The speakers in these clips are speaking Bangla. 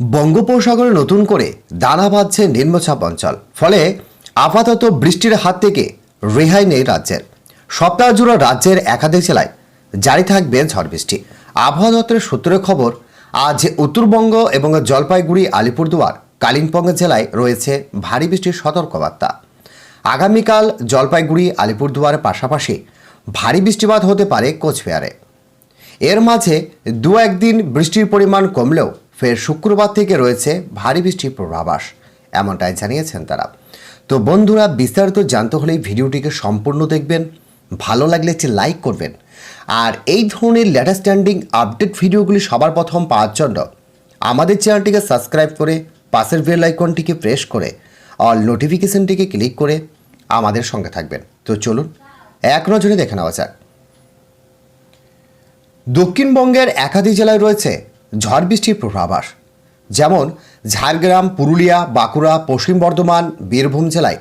বঙ্গোপসাগরে নতুন করে দানা বাঁধছে নিম্নচাপ অঞ্চল। ফলে আপাতত বৃষ্টির হাত থেকে রেহাই নেই রাজ্যের। সপ্তাহ জুড়ে রাজ্যের একাধিক জেলায় জারি থাকবে ঝড় বৃষ্টি। আবহাওয়া দপ্তরের সূত্রের খবর, আজ উত্তরবঙ্গ এবং জলপাইগুড়ি, আলিপুরদুয়ার, কালিম্পং জেলায় রয়েছে ভারী বৃষ্টির সতর্কবার্তা। আগামীকাল জলপাইগুড়ি আলিপুরদুয়ারের পাশাপাশি ভারী বৃষ্টিপাত হতে পারে কোচবিহারে। এর মাঝে দু একদিন বৃষ্টির পরিমাণ কমলেও ফের শুক্রবার থেকে রয়েছে ভারী বৃষ্টির পূর্বাভাস, এমনটাই জানিয়েছেন তারা। তো বন্ধুরা, বিস্তারিত জানতে হলে ভিডিওটিকে সম্পূর্ণ দেখবেন, ভালো লাগলে একটি লাইক করবেন, আর এই ধরনের লেটেস্ট স্ট্যান্ডিং আপডেট ভিডিওগুলি সবার প্রথম পাওয়ার জন্য আমাদের চ্যানেলটিকে সাবস্ক্রাইব করে, পাশের বেল আইকনটিকে প্রেস করে অল নোটিফিকেশনটিকে ক্লিক করে আমাদের সঙ্গে থাকবেন। তো চলুন, এক নজরে দেখে নেওয়া যাক। দক্ষিণবঙ্গের একাধিক জেলায় রয়েছে ঝড় বৃষ্টির পূর্বাভাস। যেমন ঝাড়গ্রাম, পুরুলিয়া, বাঁকুড়া, পশ্চিম বর্ধমান, বীরভূম জেলায়।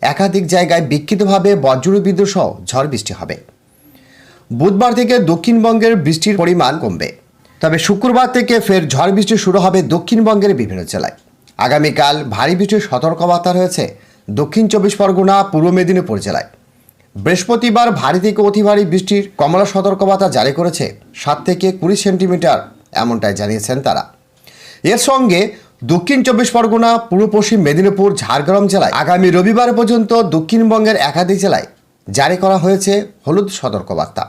একাধিক জায়গায় বিক্ষিপ্তভাবে বজ্র বিদ্যুৎ সহ ঝড় বৃষ্টি হবে। বুধবার থেকে দক্ষিণবঙ্গের বৃষ্টির পরিমাণ কমবে। তবে শুক্রবার থেকে ফের ঝড় বৃষ্টি শুরু হবে দক্ষিণবঙ্গের বিভিন্ন জেলায়। আগামীকাল ভারী বৃষ্টির সতর্কবার্তা রয়েছে দক্ষিণ চব্বিশ পরগনা, পূর্ব মেদিনীপুর জেলায়। বৃহস্পতিবার ভারী থেকে অতি ভারী বৃষ্টির কমলা সতর্কবার্তা জারি করেছে সাত থেকে কুড়ি সেন্টিমিটার, এমনটাই জানিয়েছেন তারা। এর সঙ্গে দক্ষিণ চব্বিশ পরগনা, পূর্ব পশ্চিম মেদিনীপুর, ঝাড়গ্রাম জেলায় আগামী রবিবার পর্যন্ত দক্ষিণবঙ্গের একাধিক জেলায় জারি করা হয়েছে হলুদ সতর্কবার্তা।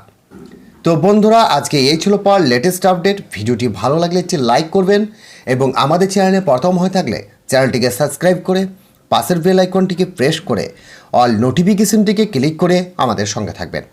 তো বন্ধুরা, আজকে এই ছিল পর লেটেস্ট আপডেট ভিডিওটি ভালো লাগলে একটি লাইক করবেন এবং আমাদের চ্যানেলে প্রথম হয়ে থাকলে চ্যানেলটিকে সাবস্ক্রাইব করে পাশের বেল আইকনটিকে প্রেস করে অল নোটিফিকেশনটিকে ক্লিক করে আমাদের সঙ্গে থাকবেন।